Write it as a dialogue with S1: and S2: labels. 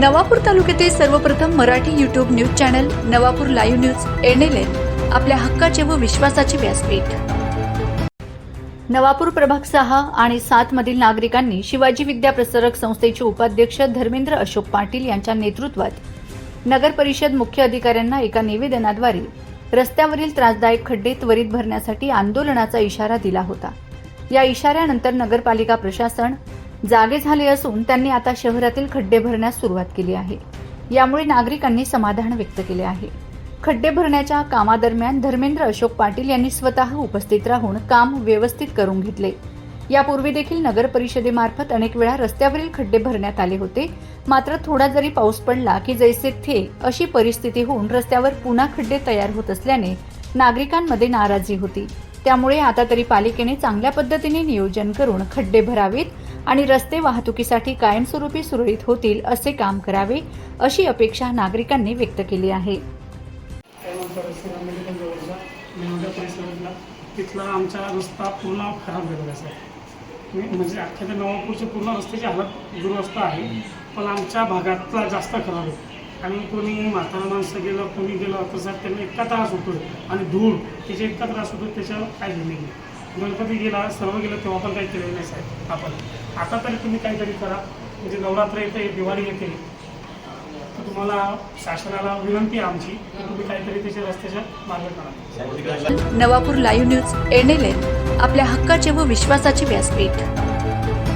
S1: नवापूर तालुक्यातील सर्वप्रथम Marathi YouTube news channel Navapur live news NLN आपल्या हक्काचे व विश्वासाचे व्यासपीठ. नवापूर प्रभाग सहा आणि सात मधील नागरिकांनी शिवाजी विद्या प्रसारक संस्थेचे उपाध्यक्ष धर्मेंद्र अशोक पाटील यांच्या नेतृत्वात नगर परिषद मुख्य अधिकाऱ्यांना एका निवेदनाद्वारे रस्त्यावरील त्रासदायक खड्डे त्वरित भरण्यासाठी आंदोलनाचा इशारा दिला होता. या इशाऱ्यानंतर नगरपालिका प्रशासन जागे झाले असून त्यांनी आता शहरातील खड्डे भरण्यास सुरुवात केली आहे. यामुळे नागरिकांनी समाधान व्यक्त केले आहे. खड्डे भरण्याच्या कामादरम्यान धर्मेंद्र अशोक पाटील यांनी स्वतः उपस्थित राहून काम व्यवस्थित करून घेतले. यापूर्वी देखील नगर परिषदेमार्फत अनेक वेळा रस्त्यावरील खड्डे भरण्यात आले होते. मात्र थोडा जरी पाऊस पडला की जैसे थे अशी परिस्थिती होऊन रस्त्यावर पुन्हा खड्डे तयार होत असल्याने नागरिकांमध्ये नाराजी होती. त्यामुळे आता तरी पालिकेने चांगल्या पद्धतीने नियोजन करून खड्डे भरावेत आणि रस्ते वाहतुकीसाठी कायमस्वरूपी सुरळीत होतील असे काम करावे अशी अपेक्षा नागरिकांनी व्यक्त केली आहे.
S2: तिथला आमचा रस्ता पूर्ण खराब झालेला आहे सर. म्हणजे अख्ख्या त्या नवापूरच्या पूर्ण रस्त्याची हालत दुरुस्त आहे पण आमच्या भागातला जास्त खराब आहे. आणि कोणी म्हातारा माणसं गेलं कोणी गेलं तर सर त्यांना इतका त्रास होतो आणि धूळ त्याचा इतका त्रास होतो त्याच्यावर काही नाही गणपती गेला सर्व गेलं तेव्हा पण काही केलेलं नाही साहेब. आपण. आता तरी तुम्ही काहीतरी करा. म्हणजे नवरात्र येते दिवाळी येते. तर तुम्हाला शासनाला विनंती आहे आमची की तुम्ही काहीतरी त्याच्या रस्त्याच्या मार्ग काढा
S1: नवापूर लाईव्ह न्यूज एनएलएन आपल्या हक्काचे व विश्वासाचे व्यासपीठ.